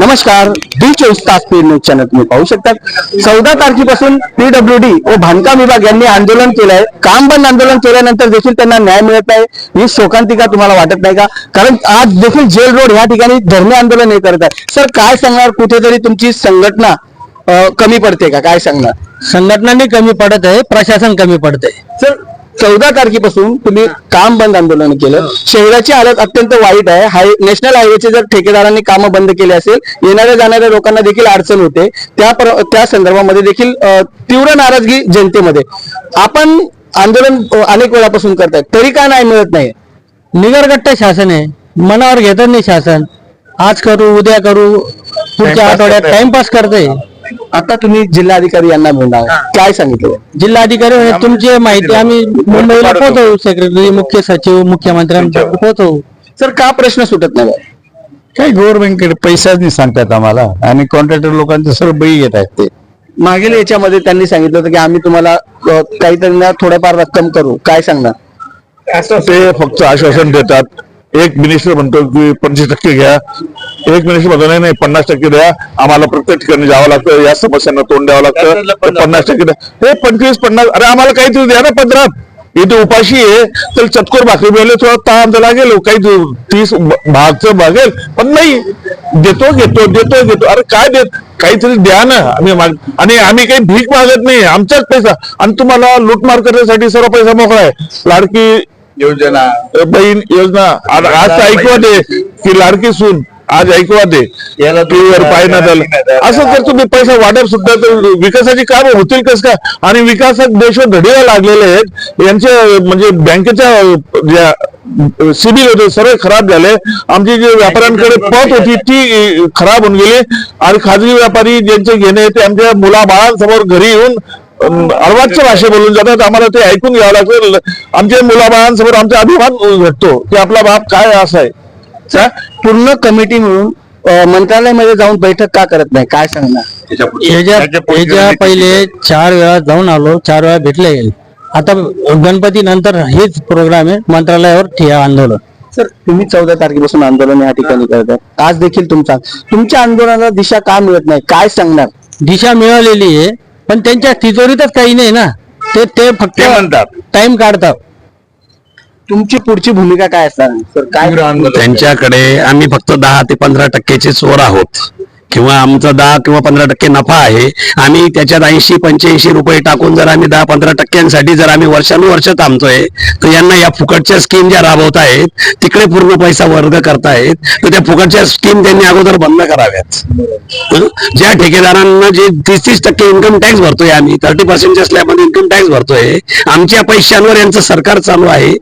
नमस्कार डी चोवीस तास न्यूज चॅनल तुम्ही पाहू शकता चौदा तारखेपासून पीडब्ल्यू डी व बांधकाम विभाग यांनी आंदोलन केलंय. काम बंद आंदोलन केल्यानंतर देखील त्यांना न्याय मिळत नाही. ही शोकांतिका तुम्हाला वाटत नाही का? कारण आज देखील जेल रोड ह्या ठिकाणी धरणे आंदोलन हे करत आहे सर काय सांगणार? कुठेतरी तुमची संघटना कमी पडते का? काय सांगणार? संघटनांनी कमी पडत आहे प्रशासन कमी पडत आहे सर चौदा तारखेपासून तुम्ही काम बंद आंदोलन केलं. शहराची हालत अत्यंत वाईट आहे. हाय नॅशनल हायवेचे जर ठेकेदारांनी कामं बंद केले असेल येणाऱ्या जाणाऱ्या लोकांना देखील अडचण होते. त्या त्या संदर्भामध्ये देखील तीव्र नाराजगी जनतेमध्ये. आपण आंदोलन अनेक वेळापासून करताय तरी का नाही मिळत नाही? निगरगट्ट शासन आहे. मनावर घेत नाही शासन. आज करू उद्या करू. पुढच्या आठवड्यात टाइमपास करते आता तुम्ही जिल्हाधिकारी यांना मिळणार काय सांगितलं? जिल्हाधिकारी तुमची माहिती आम्ही मुंबईला पोहोचवू सेक्रेटरी मुख्य सचिव मुख्यमंत्र्यांपर्यंत पोहोचवू सर का प्रश्न सुटत नाही? काही गव्हर्नमेंटकडे पैसाच नाही सांगतात आम्हाला. आणि कॉन्ट्रॅक्टर लोकांचे सर्व बळी घेत आहेत ते. मागील याच्यामध्ये त्यांनी सांगितलं होतं की आम्ही तुम्हाला काहीतरी ना थोडंफार रक्कम करू. काय सांगणार? असं ते फक्त आश्वासन देतात. एक मिनिस्टर म्हणतो की पंचवीस टक्के घ्या. एक मिनिस्टर म्हणतो नाही नाही पन्नास टक्के द्या. आम्हाला प्रत्येक ठिकाणी जावं लागतं. या समस्यांना तोंड द्यावं लागतं. पन्नास टक्के द्या. हे पंचवीस पन्नास अरे आम्हाला काहीतरी द्या ना पंधरात इथे उपाशी आहे तर चतकोर भाकरी मिळाले थोडा ताण तर लागेल काही दु- तीस भागचं भागेल. पण नाही. देतो घेतो देतो घेतो. अरे काय देत? काहीतरी द्या ना. आम्ही माग आणि आम्ही काही भीक मागत नाही. आमचाच पैसा. आणि तुम्हाला लूटमार करण्यासाठी सर्व पैसा मोकळा आहे. लाडकी योजना. बहीण योजना. आज ऐकवा दे की लाडकी सून. आज ऐकवा दे. टीव्हीवर पाहिण्यात आलं असं जर तुम्ही पैसा वाटप सुद्धा तर विकासाची कामं होतील कस का आणि विकासात देश घडीला लागलेले आहेत. यांचे म्हणजे बँकेच्या ज्या सिबिल होते सर्व खराब झाले. आमची जी व्यापाऱ्यांकडे पत होती ती खराब होऊन गेली. आणि खाजगी व्यापारी ज्यांचे घेणे ते आमच्या मुलाबाळांसमोर घरी येऊन अर्वाच्य भाषा बोलून जातात. आम्हाला ते ऐकून घ्यावं लागतं. आमच्या मुलाबाळांसमोर आमचा अभिमान घडतो की आपला बाप काय असा आहे. पूर्ण कमिटी मिळून मंत्रालयामध्ये जाऊन बैठक का करत नाही? काय सांगणार? पहिले चार वेळा जाऊन आलो चार वेळा भेटले गेले. आता गणपती नंतर हेच प्रोग्राम आहे मंत्रालयावर ठिया आंदोलन. सर तुम्ही चौदा तारखेपासून आंदोलन या ठिकाणी करत आहे. आज देखील तुमचा तुमच्या आंदोलनाला दिशा का मिळत नाही? काय सांगणार? दिशा मिळालेली आहे. पण त्यांच्या तिजोरीतच काही नाही ना. ते ते फक्त टाइम काढतात. तुमची पुढची भूमिका काय असणार? सर काय त्यांच्याकडे आम्ही फक्त दहा ते पंधरा टक्क्याचे चोर आहोत. किंवा आमचा दहा किंवा पंधरा टक्के नफा आहे आम्ही त्याच्यात ऐंशी पंच्याऐंशी रुपये टाकून जर आम्ही दहा पंधरा टक्क्यांसाठी जर आम्ही वर्षानुवर्ष थांबतोय तर यांना या फुकटच्या स्कीम ज्या राबवत आहेत तिकडे पूर्ण पैसा वर्ग करतायत तर त्या फुकटच्या स्कीम त्यांनी अगोदर बंद कराव्यात. ज्या ठेकेदारांना जे तीस तीस टक्के इन्कम टॅक्स भरतोय आम्ही थर्टी पर्सेंटच्या स्लॅबमध्ये इन्कम टॅक्स भरतोय आमच्या पैशांवर यांचं सरकार चालू आहे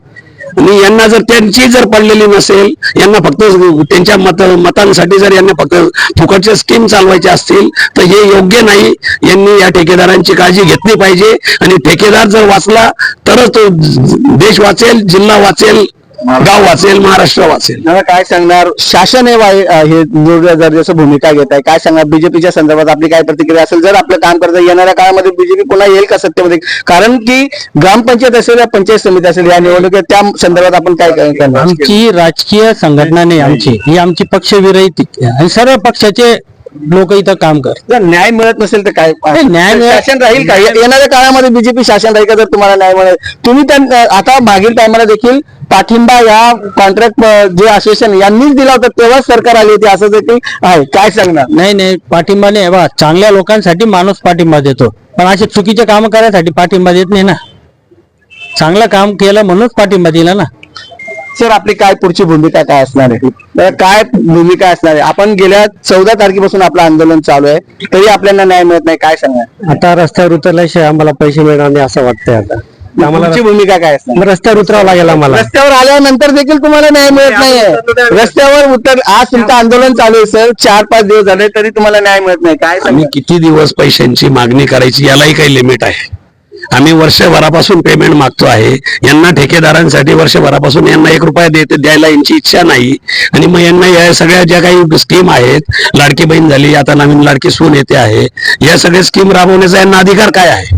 आणि यांना जर त्यांची जर पडलेली नसेल यांना फक्त त्यांच्या मत मतांसाठी जर यांना फक्त फुकटच्या स्कीम चालवायच्या असतील तर हे योग्य नाही. यांनी या ठेकेदारांची काळजी घेतली पाहिजे. आणि ठेकेदार जर वाचला तरच तो देश वाचेल जिल्हा वाचेल. गाव वाचेल महाराष्ट्र वाचेल. मला काय सांगणार? शासन हे अ, हे दुर्ग दर्जाचं भूमिका घेत आहे. काय सांगणार? बीजेपीच्या संदर्भात आपली काय प्रतिक्रिया असेल? जर आपलं काम करता येणाऱ्या काळामध्ये बीजेपी पुन्हा येईल का सत्तेमध्ये? कारण की ग्रामपंचायत असेल या पंचायत समिती असेल या निवडणुकीत त्या संदर्भात आपण काय काय करणार? आमची राजकीय संघटना नाही आमची. ही आमची पक्षविरहित आहे. आणि सर्व पक्षाचे लोक इथं काम कर. जर न्याय मिळत नसेल तर काय? नाही, न्याय मिळत- शासन राहील का? ये- येणाऱ्या काळामध्ये बीजेपी शासन राहील का जर तुम्हाला न्याय मिळेल तुम्ही त्या आता मागील टायमाला देखील पाठिंबा या कॉन्ट्रॅक्ट जे असोसिएशन यांनीच दिला होता तेव्हाच सरकार आली होती. असं देखील आहे. काय सांगणार? नाही नाही. पाठिंबा नाही. बा चांगल्या लोकांसाठी माणूस पाठिंबा देतो. पण असे चुकीचे काम करायसाठी पाठिंबा देत नाही ना. चांगलं काम केलं म्हणूनच पाठिंबा दिला ना. सर आपली काय पुढची भूमिका काय असणार आहे? काय भूमिका असणार आहे? आपण गेल्या चौदा तारखेपासून आपलं आंदोलन चालू आहे. तरी आपल्याला न्याय मिळत नाही. काय सांगणार आता रस्त्यावर उतरल्याशिवाय आम्हाला पैसे मिळणार नाही असं वाटतंय आता. तुमची भूमिका काय असणार? रस्त्यावर उतरावं लागेल आम्हाला. रस्त्यावर आल्यानंतर देखील तुम्हाला न्याय मिळत नाहीये. रस्त्यावर उतर आज तुमचं आंदोलन चालू आहे सर. चार पाच दिवस झाले तरी तुम्हाला न्याय मिळत नाही. काय आम्ही किती दिवस पैशांची मागणी करायची यालाही काही लिमिट आहे. आम्ही वर्षभरापासून पेमेंट मागतो आहे. यांना ठेकेदारांसाठी वर्षभरापासून यांना एक रुपया देत द्यायला यांची इच्छा नाही. आणि मग यांना या सगळ्या ज्या काही स्कीम आहेत लाडकी बहीण झाली आता नवीन लाडकी सून येते आहे या सगळ्या स्कीम राबवण्याचा यांना अधिकार काय आहे?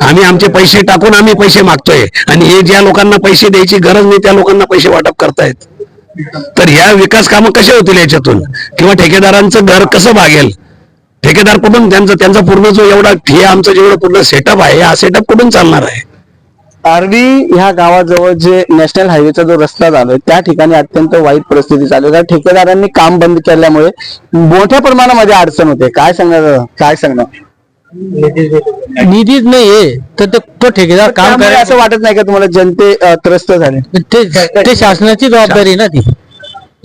आम्ही आमचे पैसे टाकून आम्ही पैसे मागतोय. आणि हे ज्या लोकांना पैसे द्यायची गरज नाही त्या लोकांना पैसे वाटप करतायत. तर ह्या विकास कामं कसे होतील याच्यातून? किंवा ठेकेदारांचं घर कसं भागेल? ठेकेदार कुठून त्यांचं त्यांचा पूर्ण जो एवढा हे आमचं जेवढं पूर्ण सेटअप आहे हा सेटअप कुठून चालणार आहे? आरडी ह्या गावाजवळ जे नॅशनल हायवेचा जो रस्ता झालोय त्या ठिकाणी अत्यंत वाईट परिस्थिती चालू आहे कारण ठेकेदारांनी काम बंद केल्यामुळे मोठ्या प्रमाणामध्ये अडचण होते. काय सांगणार काय सांगणार? निधीच नाहीये तर ते- तो ठेकेदार काम त्यामुळे करायचं असं वाटत नाही का तुम्हाला? जनते अं, त्रस्त झाले. ते ते शासनाची जबाबदारी आहे ना ती.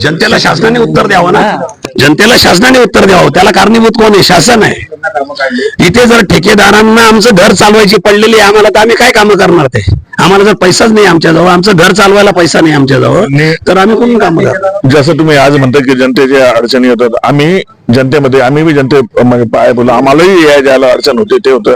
जनतेला शासनाने उत्तर द्यावं ना? जनतेला शासनाने उत्तर द्यावं. त्याला कारणीभूत कोण आहे? शासन आहे. इथे जर ठेकेदारांना आमचं घर चालवायची पडलेली आहे आम्हाला तर आम्ही काय कामं करणार ते? आम्हाला जर पैसाच नाही आमच्याजवळ आमचं घर चालवायला पैसा नाही आमच्याजवळ नाही. तर आम्ही कोण कामं करणार? जसं तुम्ही आज म्हणता की जनतेच्या अडचणी होतात आम्ही जनतेमध्ये आम्ही बी जनते म्हणजे पाय बोला आम्हालाही या ज्याला अडचण होते ते होतं.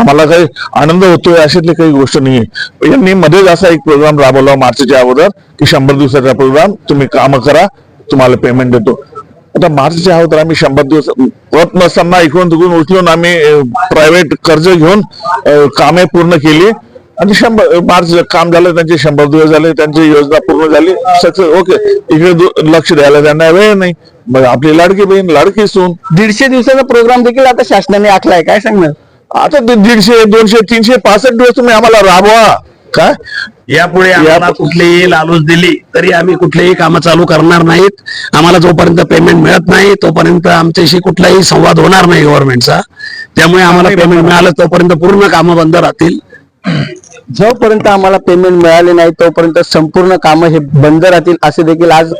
आम्हाला काही आनंद होतोय अशातली काही गोष्ट नाहीये. यांनी मध्येच असा एक प्रोग्राम राबवला मार्चच्या अगोदर. की शंभर दिवसाचा प्रोग्राम तुम्ही काम करा तुम्हाला पेमेंट देतो. आता मार्चच्या अगोदर आम्ही शंभर दिवस होत नसताना इकडून तिकडून उचलून आम्ही प्रायव्हेट कर्ज घेऊन कामे पूर्ण केली. आणि शंभर मार्च काम झालं त्यांचे शंभर दिवस झाले त्यांची योजना पूर्ण झाली. Success okay. इकडे लक्ष द्यायला त्यांना वेळ नाही. मग आपली लाडकी बहीण लाडकी सून. दीडशे दिवसाचा प्रोग्राम देखील आता शासनाने आखलाय काय सांगणार? आता दीडशे दोनशे तीनशे पासष्ट दिवस तुम्ही आम्हाला राबवा. काय? यापुढे आम्हाला कुठलीही लालूच दिली तरी आम्ही कुठलेही कामं चालू करणार नाहीत. आम्हाला जोपर्यंत पेमेंट मिळत नाही तोपर्यंत आमच्याशी कुठलाही संवाद होणार नाही गव्हर्नमेंटचा त्यामुळे आम्हाला पेमेंट मिळालं तोपर्यंत पूर्ण कामं बंद राहतील. जोपर्यंत आम्हाला पेमेंट मिळाले नाही तोपर्यंत संपूर्ण कामं हे बंद राहतील असे देखील आज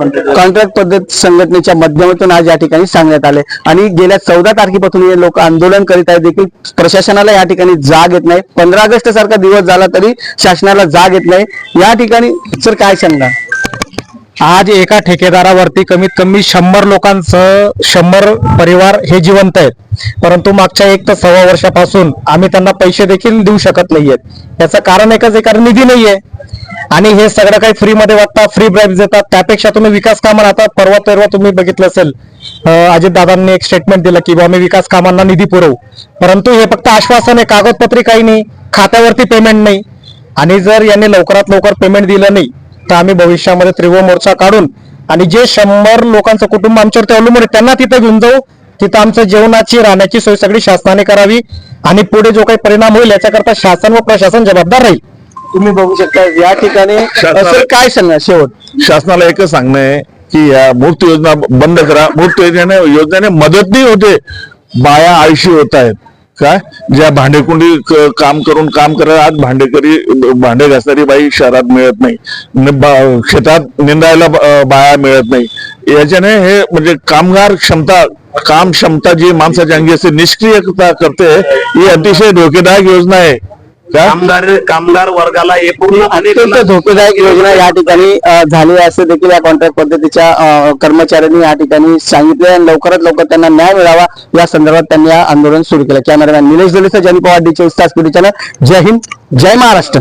कॉन्ट्रॅक्ट पद्धत संघटनेच्या माध्यमातून आज या ठिकाणी सांगण्यात आले. आणि गेल्या चौदा तारखेपासून हे लोक आंदोलन करीत आहेत देखील. प्रशासनाला या ठिकाणी जाग येत नाही. पंधरा ऑगस्ट सारखा दिवस झाला तरी शासनाला जाग येत नाही. या ठिकाणी सर काय सांगणार? आज एका ठेकेदारावरती कमीत कमी शंभर लोकांचं शंभर परिवार हे जिवंत आहेत. परंतु मागच्या एक तर सव्वा वर्षापासून आम्ही त्यांना पैसे देखील देऊ शकत नाहीयेत. याचं कारण एकच आहे कारण निधी नाहीये. आणि हे सगळं काही फ्रीमध्ये वाटतात फ्री प्राईज देतात. त्यापेक्षा तुम्ही विकास कामं राहतात. परवा तेरवा तुम्ही बघितलं असेल अजित दादांनी एक स्टेटमेंट दिलं की बा आम्ही विकास कामांना निधी पुरवू. परंतु हे फक्त आश्वासन आहे कागदपत्री काही नाही खात्यावरती पेमेंट नाही. आणि जर यांनी लवकरात लवकर पेमेंट दिलं नाही तर आम्ही भविष्यामध्ये त्रिव मोर्चा काढून आणि जे शंभर लोकांचं कुटुंब आमच्यावरती अवलंबून आहे त्यांना तिथे घेऊन जाऊ. तिथं आमचं जेवणाची राहण्याची सोय सगळी शासनाने करावी. आणि पुढे जो काही परिणाम होईल याच्याकरता शासन व प्रशासन जबाबदार राहील. तुम्ही बघू शकता या ठिकाणी सर काय सांगणार शेवट? शासनाला एकच सांगणं आहे की या मूर्त योजना बंद करा. मूर्त योजनेने योजनेने मदत नाही होते. बाया आळशी होत आहेत. काय? ज्या भांडेकुंडी काम करून काम करत आज भांडेकरी भांडे घासणारी बाई शहरात मिळत नाही. शेतात निंदायला बाया मिळत नाही. याच्याने हे म्हणजे कामगार क्षमता काम क्षमता जी माणसाच्या अंगी असते निष्क्रियता करते ही अतिशय धोकेदायक योजना आहे. कामगार कामगार वर्गाला हे पूर्ण अत्यंत धोकेदायक योजना या ठिकाणी झाली असं देखील या कॉन्ट्रॅक्ट पद्धतीच्या कर्मचाऱ्यांनी या ठिकाणी सांगितले आणि लवकरात लवकर त्यांना न्याय मिळावा या संदर्भात त्यांनी या आंदोलन सुरू केलं. कॅमेरामॅन निलेश दलित जनी पवार डीचे तास चॅनल जय हिंद जय महाराष्ट्र.